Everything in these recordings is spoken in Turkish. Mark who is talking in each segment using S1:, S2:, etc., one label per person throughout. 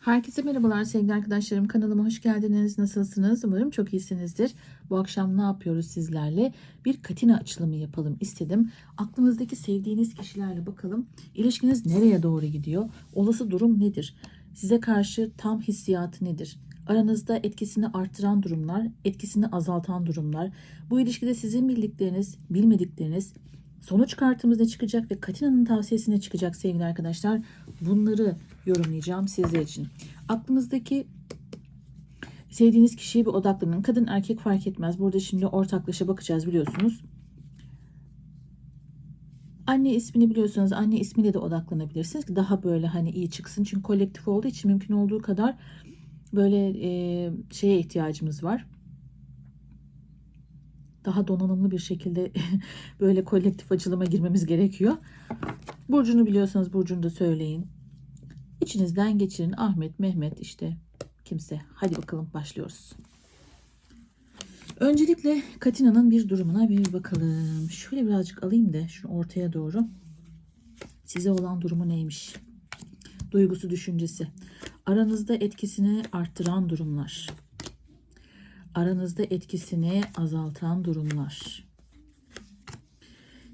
S1: Herkese merhabalar sevgili arkadaşlarım. Kanalıma hoş geldiniz. Nasılsınız? Umarım çok iyisinizdir. Bu akşam ne yapıyoruz sizlerle? Bir katina açılımı yapalım istedim. Aklınızdaki sevdiğiniz kişilerle bakalım. İlişkiniz nereye doğru gidiyor? Olası durum nedir? Size karşı tam hissiyatı nedir? Aranızda etkisini artıran durumlar, etkisini azaltan durumlar. Bu ilişkide sizin bildikleriniz, bilmedikleriniz, sonuç kartımız ne çıkacak ve Katina'nın tavsiyesi ne çıkacak sevgili arkadaşlar? Bunları yorumlayacağım sizler için. Aklınızdaki sevdiğiniz kişiye bir odaklanın. Kadın erkek fark etmez. Burada şimdi ortaklaşa bakacağız biliyorsunuz. Anne ismini biliyorsanız anne ismiyle de odaklanabilirsiniz ki daha böyle hani iyi çıksın. Çünkü kolektif olduğu için mümkün olduğu kadar böyle e, şeye ihtiyacımız var. Daha donanımlı bir şekilde böyle kolektif açılıma girmemiz gerekiyor. Burcunu biliyorsanız burcunu da söyleyin. İçinizden geçirin Ahmet, Mehmet işte kimse. Hadi bakalım başlıyoruz. Öncelikle Katina'nın bir durumuna bir bakalım. Şöyle birazcık alayım da şunu ortaya doğru. Size olan durumu neymiş? Duygusu, düşüncesi. Aranızda etkisini arttıran durumlar. Aranızda etkisini azaltan durumlar.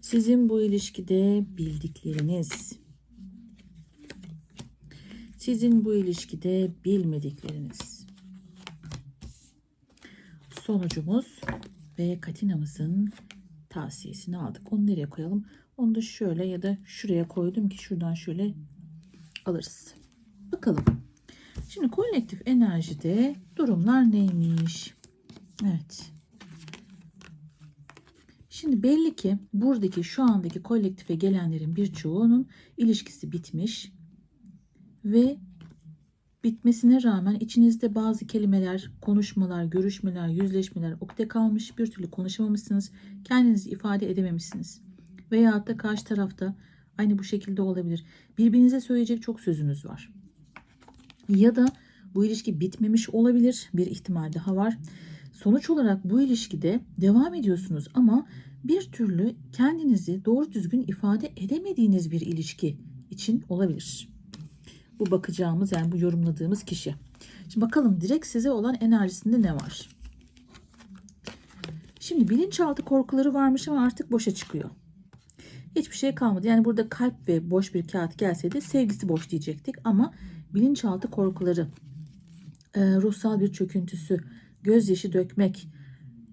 S1: Sizin bu ilişkide bildikleriniz. Sizin bu ilişkide bilmedikleriniz. Sonucumuz ve Katina'mızın tavsiyesini aldık. Onu nereye koyalım? Onu da şöyle ya da şuraya koydum ki şuradan şöyle alırız. Bakalım. Şimdi kolektif enerjide durumlar neymiş? Evet. Şimdi belli ki buradaki şu andaki kolektife gelenlerin birçoğunun ilişkisi bitmiş ve bitmesine rağmen içinizde bazı kelimeler, konuşmalar, görüşmeler, yüzleşmeler ukde kalmış, bir türlü konuşamamışsınız, kendinizi ifade edememişsiniz. Veyahut da karşı tarafta aynı bu şekilde olabilir. Birbirinize söyleyecek çok sözünüz var. Ya da bu ilişki bitmemiş olabilir. Bir ihtimal daha var. Sonuç olarak bu ilişkide devam ediyorsunuz ama bir türlü kendinizi doğru düzgün ifade edemediğiniz bir ilişki için olabilir. Bu bakacağımız yani bu yorumladığımız kişi. Şimdi bakalım direkt size olan enerjisinde ne var? Şimdi bilinçaltı korkuları varmış ama artık boşa çıkıyor. Hiçbir şey kalmadı. Yani burada kalp ve boş bir kağıt gelseydi sevgisi boş diyecektik ama bilinçaltı korkuları, e, ruhsal bir çöküntüsü, gözyaşı dökmek,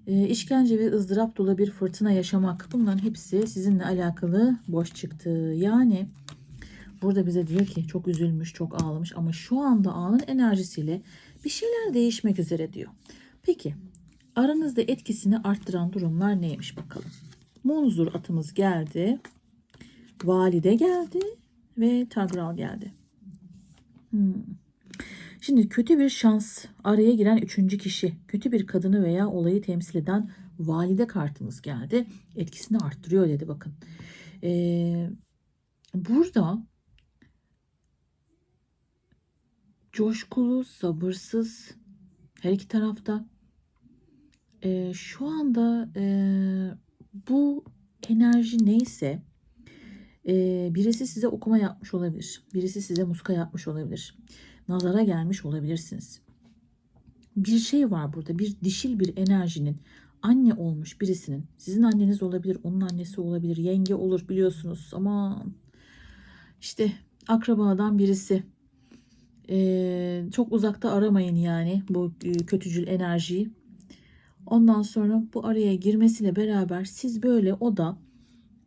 S1: e, işkence ve ızdırap dolu bir fırtına yaşamak bunların hepsi sizinle alakalı boş çıktı. Yani burada bize diyor ki çok üzülmüş, çok ağlamış ama şu anda anın enerjisiyle bir şeyler değişmek üzere diyor. Peki aranızda etkisini arttıran durumlar neymiş bakalım. Munzur atımız geldi. Valide geldi ve Tagral geldi. Hmm. Şimdi kötü bir şans araya giren üçüncü kişi kötü bir kadını veya olayı temsil eden valide kartımız geldi. Etkisini arttırıyor dedi bakın. Ee, burada coşkulu, sabırsız her iki tarafta ee, şu anda e, bu enerji neyse e, birisi size okuma yapmış olabilir. Birisi size muska yapmış olabilir nazara gelmiş olabilirsiniz. Bir şey var burada. Bir dişil bir enerjinin anne olmuş birisinin sizin anneniz olabilir, onun annesi olabilir, yenge olur biliyorsunuz. Ama işte akrabadan birisi. Çok uzakta aramayın yani bu kötücül enerjiyi. Ondan sonra bu araya girmesiyle beraber siz böyle o da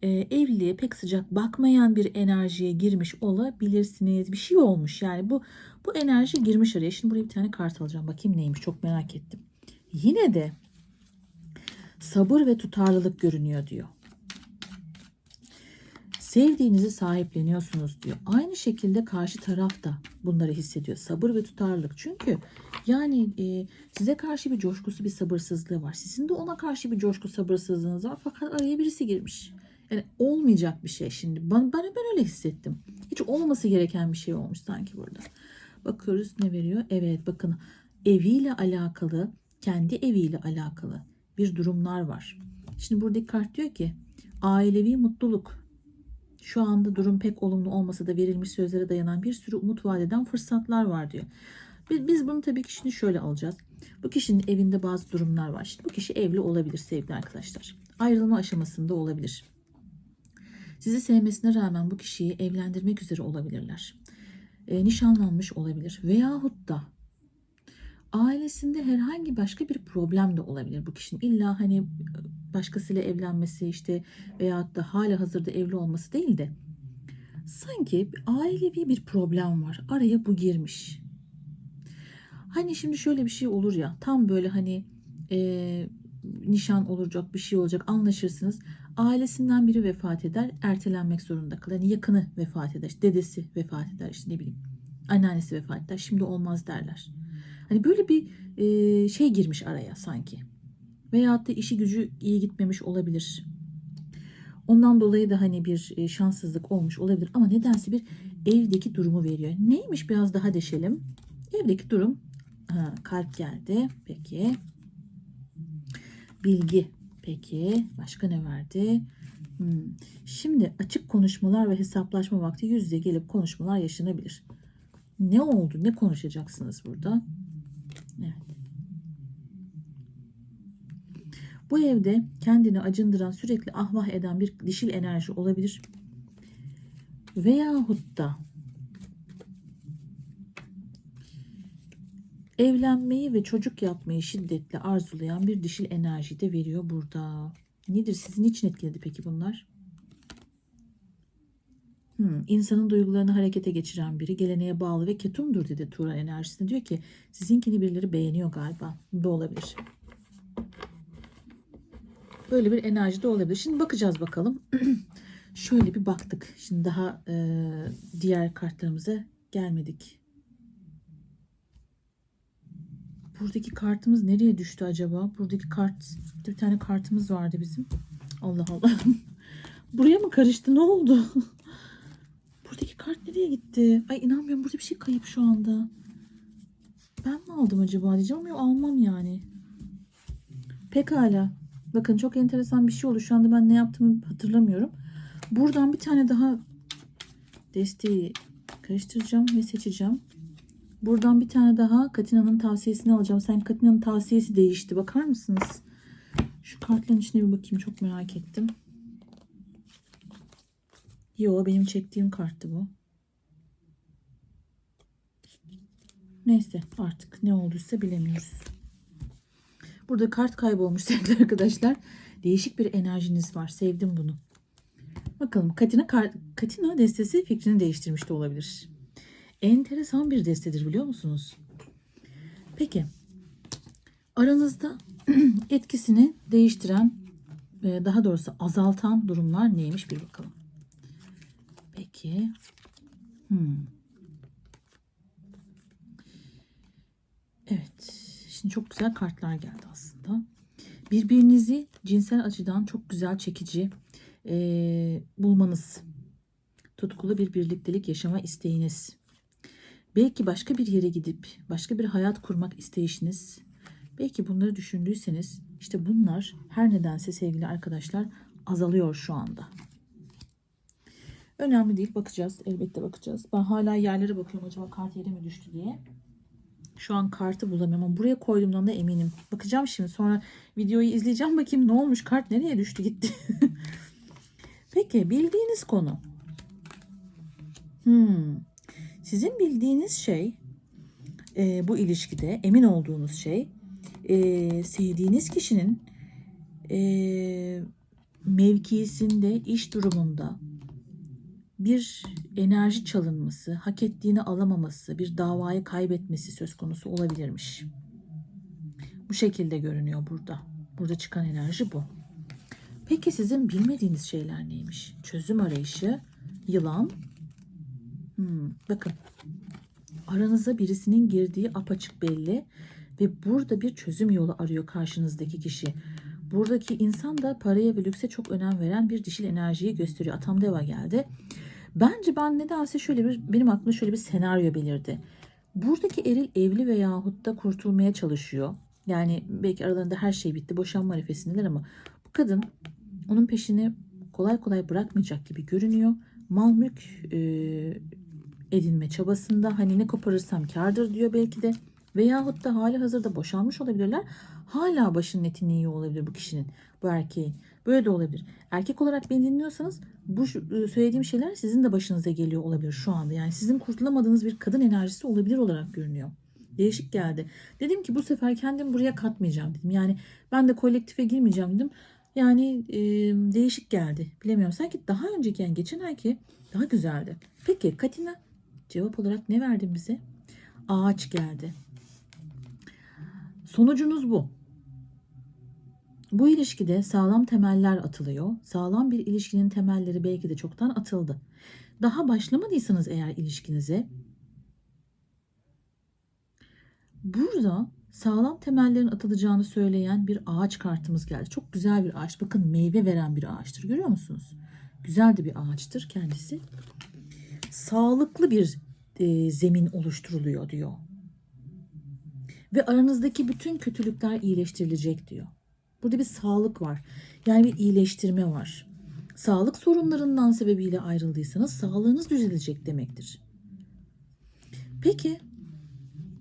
S1: evliliğe pek sıcak bakmayan bir enerjiye girmiş olabilirsiniz. Bir şey olmuş yani bu bu enerji girmiş araya. Şimdi buraya bir tane kart alacağım. Bakayım neymiş çok merak ettim. Yine de sabır ve tutarlılık görünüyor diyor. Sevdiğinizi sahipleniyorsunuz diyor. Aynı şekilde karşı taraf da bunları hissediyor. Sabır ve tutarlılık. Çünkü yani e, size karşı bir coşkusu, bir sabırsızlığı var. Sizin de ona karşı bir coşku, sabırsızlığınız var. Fakat araya birisi girmiş. Yani olmayacak bir şey şimdi. Bana, ben, ben öyle hissettim. Hiç olması gereken bir şey olmuş sanki burada. Bakıyoruz ne veriyor? Evet bakın eviyle alakalı, kendi eviyle alakalı bir durumlar var. Şimdi buradaki kart diyor ki ailevi mutluluk. Şu anda durum pek olumlu olmasa da verilmiş sözlere dayanan bir sürü umut vaat eden fırsatlar var diyor. Biz bunu tabii ki şimdi şöyle alacağız. Bu kişinin evinde bazı durumlar var. Şimdi bu kişi evli olabilir sevgili arkadaşlar. Ayrılma aşamasında olabilir. Sizi sevmesine rağmen bu kişiyi evlendirmek üzere olabilirler. E, nişanlanmış olabilir. Veyahut da ailesinde herhangi başka bir problem de olabilir bu kişinin. İlla hani başkasıyla evlenmesi işte veyahut da hala hazırda evli olması değil de sanki ailevi bir problem var. Araya bu girmiş. Hani şimdi şöyle bir şey olur ya tam böyle hani e, nişan olacak bir şey olacak anlaşırsınız. Ailesinden biri vefat eder ertelenmek zorunda kalır. Hani yakını vefat eder. dedesi vefat eder işte ne bileyim. Anneannesi vefat eder. Şimdi olmaz derler. Hani böyle bir e, şey girmiş araya sanki. Veyahut da işi gücü iyi gitmemiş olabilir. Ondan dolayı da hani bir şanssızlık olmuş olabilir. Ama nedense bir evdeki durumu veriyor. Neymiş biraz daha deşelim. Evdeki durum ha, kalp geldi. Peki. Bilgi. Peki. Başka ne verdi? Hmm. Şimdi açık konuşmalar ve hesaplaşma vakti yüz yüze gelip konuşmalar yaşanabilir. Ne oldu? Ne konuşacaksınız burada? Evet. Bu evde kendini acındıran, sürekli ahvah eden bir dişil enerji olabilir. Veyahut da evlenmeyi ve çocuk yapmayı şiddetle arzulayan bir dişil enerji de veriyor burada. Nedir? Sizin için etkiledi peki bunlar? Hmm, insanın duygularını harekete geçiren biri geleneğe bağlı ve ketumdur dedi Turan enerjisinde. Diyor ki sizinkini birileri beğeniyor galiba. Bu olabilir. Böyle bir enerji de olabilir. Şimdi bakacağız bakalım. Şöyle bir baktık. Şimdi daha e, diğer kartlarımıza gelmedik. Buradaki kartımız nereye düştü acaba? Buradaki kart, bir tane kartımız vardı bizim. Allah Allah. Buraya mı karıştı? Ne oldu? Buradaki kart nereye gitti? Ay inanmıyorum burada bir şey kayıp şu anda. Ben mi aldım acaba diyeceğim ama almam yani. Pekala. Bakın çok enteresan bir şey oldu. Şu anda ben ne yaptığımı hatırlamıyorum. Buradan bir tane daha desteği karıştıracağım ve seçeceğim. Buradan bir tane daha Katina'nın tavsiyesini alacağım. Sen Katina'nın tavsiyesi değişti. Bakar mısınız? Şu kartların içine bir bakayım. Çok merak ettim. Yo benim çektiğim karttı bu. Neyse artık ne olduysa bilemiyoruz. Burada kart kaybolmuş sevgili arkadaşlar. Değişik bir enerjiniz var. Sevdim bunu. Bakalım Katina, Katina destesi fikrini değiştirmiş de olabilir. Enteresan bir destedir biliyor musunuz? Peki aranızda etkisini değiştiren daha doğrusu azaltan durumlar neymiş bir bakalım. Peki. Hmm. Evet. Şimdi çok güzel kartlar geldi aslında. Birbirinizi cinsel açıdan çok güzel çekici e, bulmanız. Tutkulu bir birliktelik yaşama isteğiniz. Belki başka bir yere gidip başka bir hayat kurmak isteyişiniz. Belki bunları düşündüyseniz işte bunlar her nedense sevgili arkadaşlar azalıyor şu anda. Önemli değil bakacağız elbette bakacağız. Ben hala yerlere bakıyorum acaba kart yere mi düştü diye. Şu an kartı bulamıyorum ama buraya koyduğumdan da eminim. Bakacağım şimdi sonra videoyu izleyeceğim bakayım ne olmuş kart nereye düştü gitti. Peki bildiğiniz konu. Hmm. Sizin bildiğiniz şey e, bu ilişkide emin olduğunuz şey e, sevdiğiniz kişinin e, mevkisinde iş durumunda bir enerji çalınması, hak ettiğini alamaması, bir davayı kaybetmesi söz konusu olabilirmiş. Bu şekilde görünüyor burada. Burada çıkan enerji bu. Peki sizin bilmediğiniz şeyler neymiş? Çözüm arayışı, yılan. Hmm, bakın. Aranıza birisinin girdiği apaçık belli ve burada bir çözüm yolu arıyor karşınızdaki kişi. Buradaki insan da paraya ve lükse çok önem veren bir dişil enerjiyi gösteriyor. Atam Deva geldi. Bence ben nedense şöyle bir benim aklımda şöyle bir senaryo belirdi. Buradaki eril evli veyahut da kurtulmaya çalışıyor. Yani belki aralarında her şey bitti. Boşanma arifesindeler ama bu kadın onun peşini kolay kolay bırakmayacak gibi görünüyor. mal mülk e, edinme çabasında hani ne koparırsam kârdır diyor belki de. Veyahut da hali hazırda boşanmış olabilirler. Hala başının etini yiyor olabilir bu kişinin, bu erkeğin. Böyle de olabilir. Erkek olarak beni dinliyorsanız bu e, söylediğim şeyler sizin de başınıza geliyor olabilir şu anda. Yani sizin kurtulamadığınız bir kadın enerjisi olabilir olarak görünüyor. Değişik geldi. Dedim ki bu sefer kendimi buraya katmayacağım dedim. Yani ben de kolektife girmeyeceğim dedim. Yani e, değişik geldi. Bilemiyorum. Sanki daha önceki yani geçen ayki daha güzeldi. Peki Katina cevap olarak ne verdin bize? Ağaç geldi. Sonucunuz bu. Bu ilişkide sağlam temeller atılıyor. Sağlam bir ilişkinin temelleri belki de çoktan atıldı. Daha başlamadıysanız eğer ilişkinize burada sağlam temellerin atılacağını söyleyen bir ağaç kartımız geldi. Çok güzel bir ağaç. Bakın meyve veren bir ağaçtır. Görüyor musunuz? Güzel de bir ağaçtır kendisi. Sağlıklı bir e, zemin oluşturuluyor diyor. Ve aranızdaki bütün kötülükler iyileştirilecek diyor. Burada bir sağlık var. Yani bir iyileştirme var. Sağlık sorunlarından sebebiyle ayrıldıysanız sağlığınız düzelecek demektir. Peki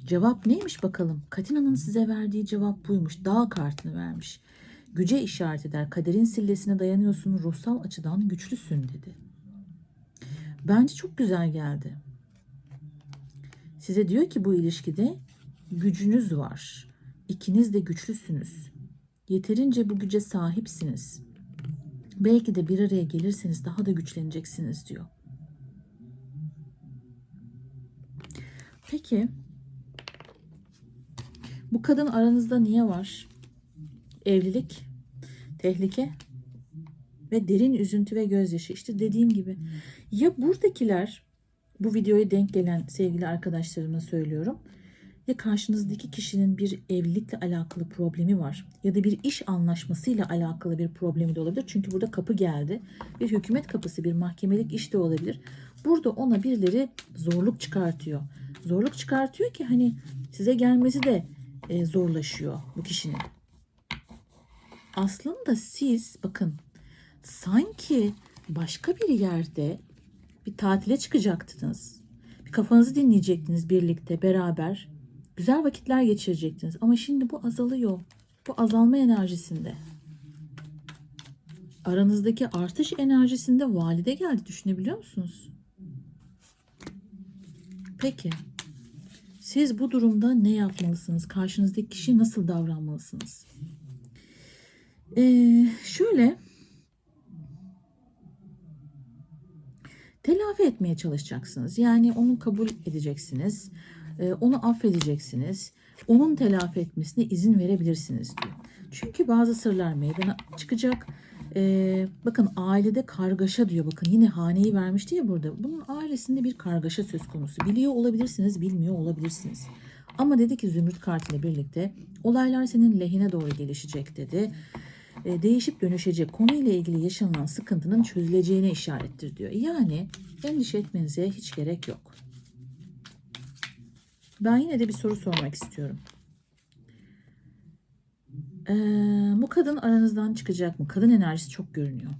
S1: cevap neymiş bakalım? Katina'nın size verdiği cevap buymuş. Dağ kartını vermiş. Güce işaret eder. Kaderin sillesine dayanıyorsun. Ruhsal açıdan güçlüsün dedi. Bence çok güzel geldi. Size diyor ki bu ilişkide gücünüz var. İkiniz de güçlüsünüz. Yeterince bu güce sahipsiniz. Belki de bir araya gelirseniz daha da güçleneceksiniz diyor. Peki bu kadın aranızda niye var? Evlilik, tehlike ve derin üzüntü ve gözyaşı. İşte dediğim gibi ya buradakiler bu videoya denk gelen sevgili arkadaşlarıma söylüyorum. Ya karşınızdaki kişinin bir evlilikle alakalı problemi var ya da bir iş anlaşmasıyla alakalı bir problemi de olabilir. Çünkü burada kapı geldi. Bir hükümet kapısı, bir mahkemelik iş de olabilir. Burada ona birileri zorluk çıkartıyor. Zorluk çıkartıyor ki hani size gelmesi de e, zorlaşıyor bu kişinin. Aslında siz bakın sanki başka bir yerde bir tatile çıkacaktınız. Bir kafanızı dinleyecektiniz birlikte beraber. Güzel vakitler geçirecektiniz. Ama şimdi bu azalıyor. Bu azalma enerjisinde. Aranızdaki artış enerjisinde valide geldi. Düşünebiliyor musunuz? Peki. Siz bu durumda ne yapmalısınız? Karşınızdaki kişi nasıl davranmalısınız? Ee, şöyle telafi etmeye çalışacaksınız. Yani onu kabul edeceksiniz. Ee, onu affedeceksiniz. Onun telafi etmesine izin verebilirsiniz diyor. Çünkü bazı sırlar meydana çıkacak. Ee, bakın ailede kargaşa diyor. Bakın yine haneyi vermişti ya burada. Bunun ailesinde bir kargaşa söz konusu. Biliyor olabilirsiniz, bilmiyor olabilirsiniz. Ama dedi ki Zümrüt kartıyla birlikte olaylar senin lehine doğru gelişecek dedi. Ee, değişip dönüşecek konuyla ilgili yaşanılan sıkıntının çözüleceğine işarettir diyor. Yani endişe etmenize hiç gerek yok. Ben yine de bir soru sormak istiyorum. Ee, bu kadın aranızdan çıkacak mı? Kadın enerjisi çok görünüyor.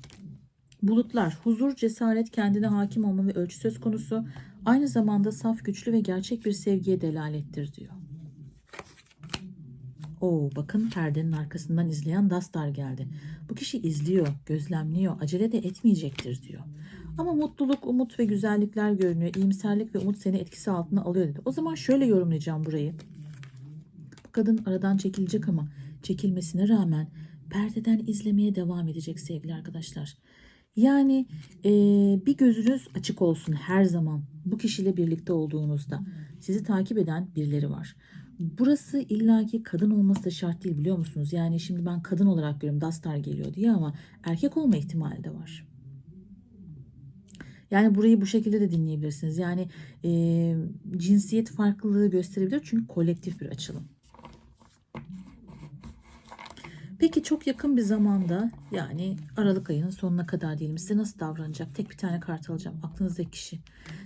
S1: Bulutlar, huzur, cesaret, kendine hakim olma ve ölçü söz konusu. Aynı zamanda saf, güçlü ve gerçek bir sevgiye delalettir diyor. Oo, bakın perdenin arkasından izleyen Dastar geldi. Bu kişi izliyor, gözlemliyor, acele de etmeyecektir diyor. Ama mutluluk, umut ve güzellikler görünüyor. İyimserlik ve umut seni etkisi altına alıyor dedi. O zaman şöyle yorumlayacağım burayı. Bu kadın aradan çekilecek ama çekilmesine rağmen perdeden izlemeye devam edecek sevgili arkadaşlar. Yani e, bir gözünüz açık olsun her zaman bu kişiyle birlikte olduğunuzda. Sizi takip eden birileri var. Burası illaki kadın olması da şart değil biliyor musunuz? Yani şimdi ben kadın olarak görüyorum Dastar geliyor diye ama erkek olma ihtimali de var. Yani burayı bu şekilde de dinleyebilirsiniz. Yani e, cinsiyet farklılığı gösterebilir çünkü kolektif bir açılım. Peki çok yakın bir zamanda yani Aralık ayının sonuna kadar diyelim size nasıl davranacak? Tek bir tane kart alacağım. Aklınızdaki kişi.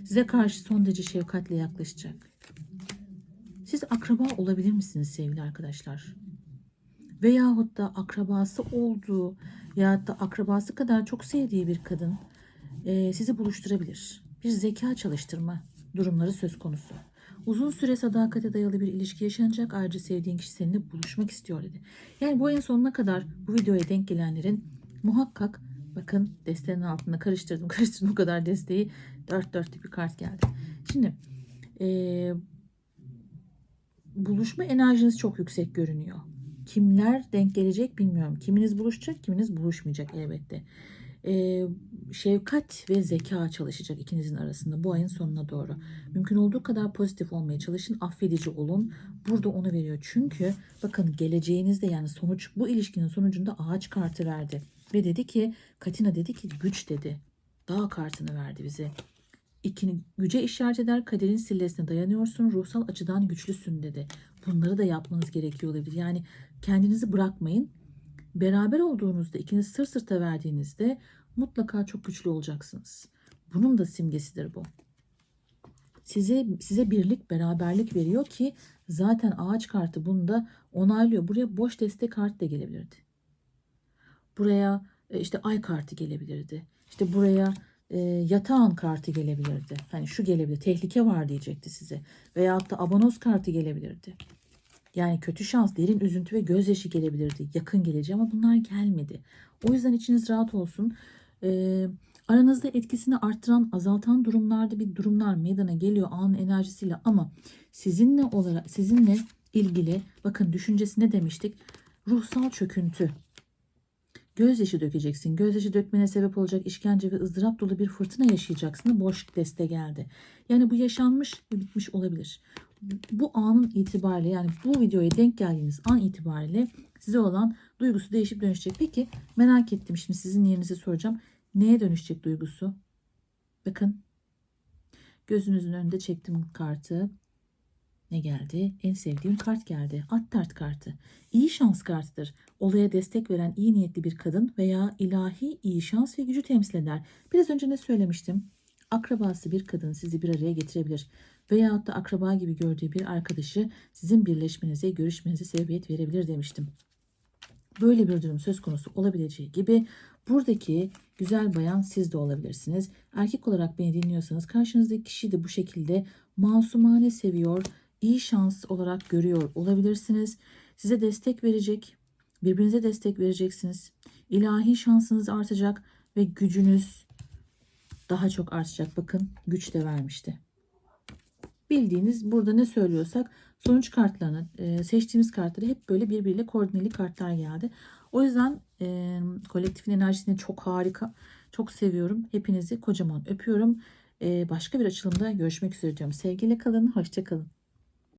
S1: Size karşı son derece şefkatle yaklaşacak. Siz akraba olabilir misiniz sevgili arkadaşlar? Veyahut da akrabası olduğu ya da akrabası kadar çok sevdiği bir kadın e, sizi buluşturabilir. Bir zeka çalıştırma durumları söz konusu. Uzun süre sadakate dayalı bir ilişki yaşanacak. Ayrıca sevdiğin kişi seninle buluşmak istiyor dedi. Yani bu ayın sonuna kadar bu videoya denk gelenlerin muhakkak bakın desteğin altında karıştırdım karıştırdım o kadar desteği dört dörtlük bir kart geldi. Şimdi eee, buluşma enerjiniz çok yüksek görünüyor. Kimler denk gelecek bilmiyorum. Kiminiz buluşacak, kiminiz buluşmayacak elbette. Ee, şefkat ve zeka çalışacak ikinizin arasında bu ayın sonuna doğru. Mümkün olduğu kadar pozitif olmaya çalışın, affedici olun. Burada onu veriyor. Çünkü bakın geleceğinizde yani sonuç bu ilişkinin sonucunda ağaç kartı verdi. Ve dedi ki Katina dedi ki güç dedi. Dağ kartını verdi bize. İkini güce işaret eder, kaderin sillesine dayanıyorsun, ruhsal açıdan güçlüsün dedi. Bunları da yapmanız gerekiyor olabilir. Yani kendinizi bırakmayın. Beraber olduğunuzda, ikiniz sırt sırta verdiğinizde mutlaka çok güçlü olacaksınız. Bunun da simgesidir bu. Size size birlik, beraberlik veriyor ki zaten ağaç kartı bunu da onaylıyor. Buraya boş destek kartı da gelebilirdi. Buraya e, işte ay kartı gelebilirdi. İşte buraya e, yatağın kartı gelebilirdi. Hani şu gelebilir, tehlike var diyecekti size. Veyahut da abonoz kartı gelebilirdi. Yani kötü şans, derin üzüntü ve gözyaşı gelebilirdi. Yakın geleceği ama bunlar gelmedi. O yüzden içiniz rahat olsun. Ee, aranızda etkisini arttıran, azaltan durumlarda bir durumlar meydana geliyor anın enerjisiyle ama sizinle olarak sizinle ilgili bakın düşüncesi ne demiştik? Ruhsal çöküntü. Gözyaşı dökeceksin. Gözyaşı dökmene sebep olacak işkence ve ızdırap dolu bir fırtına yaşayacaksın. Boş deste geldi. Yani bu yaşanmış ve bitmiş olabilir. Bu anın itibariyle yani bu videoya denk geldiğiniz an itibariyle size olan duygusu değişip dönüşecek. Peki merak ettim şimdi sizin yerinize soracağım. Neye dönüşecek duygusu? Bakın gözünüzün önünde çektim kartı. Ne geldi? En sevdiğim kart geldi. At tart kartı. İyi şans kartıdır. Olaya destek veren iyi niyetli bir kadın veya ilahi iyi şans ve gücü temsil eder. Biraz önce ne söylemiştim? Akrabası bir kadın sizi bir araya getirebilir. Veyahut da akraba gibi gördüğü bir arkadaşı sizin birleşmenize, görüşmenize sebebiyet verebilir demiştim. Böyle bir durum söz konusu olabileceği gibi buradaki güzel bayan siz de olabilirsiniz. Erkek olarak beni dinliyorsanız karşınızdaki kişi de bu şekilde masumane seviyor, iyi şans olarak görüyor olabilirsiniz. Size destek verecek, birbirinize destek vereceksiniz. İlahi şansınız artacak ve gücünüz daha çok artacak. Bakın güç de vermişti. Bildiğiniz burada ne söylüyorsak sonuç kartlarını e, seçtiğimiz kartları hep böyle birbiriyle koordineli kartlar geldi. O yüzden e, kolektifin enerjisini çok harika. Çok seviyorum. Hepinizi kocaman öpüyorum. E, başka bir açılımda görüşmek üzere diyorum. Sevgiyle kalın. Hoşça kalın.